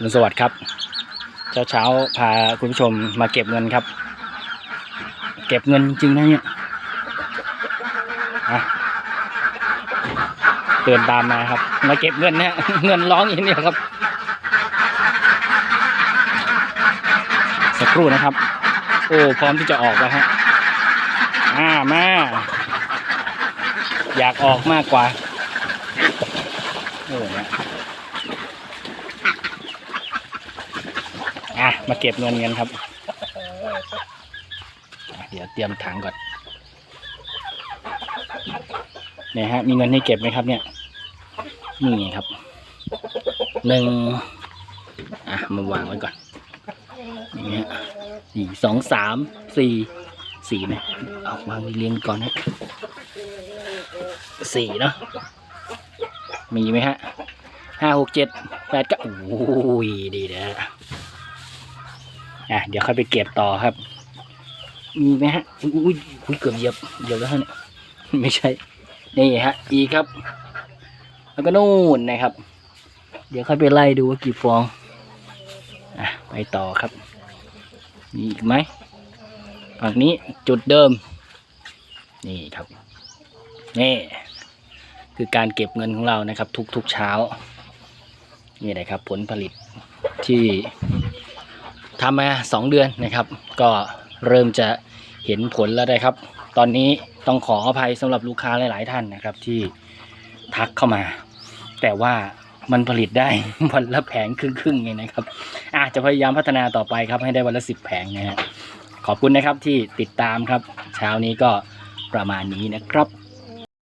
ลุงสวัสดิ์ครับ เช้าเช้าๆพาคุณผู้ชมมาเก็บเงินครับ เก็บเงินจริงนะเนี่ยอะเดินตามมาครับ มาเก็บเงินนะเงินร้องอย่างเดียครับ สักครู่นะครับ โอ้พร้อมที่จะออกแล้วฮะอ่ามาอยากออกมากกว่าโอ้เนี่ย อะมาเก็บเงินกันครับ เดี๋ยวเตรียมถังก่อนเนี่ยฮะ มีเงินให้เก็บไหมครับ เนี่ยนี่ครับหนึ่งอะมาวางไว้ก่อนอย่างเงี้ยสี่สองสามสี่สี่ไหมเอาวางเรียงก่อนนะสี่เนาะมีไหมฮะห้าหกเจ็ดแปดก็โอ้ยดีนะ อะเดี๋ยวค่อยไปเก็บต่อครับ มีไหมฮะอุ้ยอุ้ยเกือบเหยียบเหยียบแล้วฮะเนี่ยไม่ใช่ นี่ฮะ อีกครับ แล้วก็นู่นนะครับ เดี๋ยวค่อยไปไล่ดูว่ากี่ฟอง อะ ไปต่อครับ มีอีกไหมฝั่งนี้จุดเดิม นี่ครับ นี่คือการเก็บเงินของเรานะครับ ทุกๆเช้า นี่นะครับ ผลผลิตที่ ทำมาสองเดือนนะครับ ก็เริ่มจะเห็นผลแล้วนะครับ ตอนนี้ต้องขออภัยสำหรับลูกค้าหลาย ๆ ท่านนะครับที่ทักเข้ามา แต่ว่ามันผลิตได้วันละแผงครึ่งๆไงนะครับอาจจะพยายามพัฒนาต่อไปครับให้ได้วันละสิบแผงนะฮะขอบคุณนะครับที่ติดตามครับ เช้านี้ก็ประมาณนี้นะครับ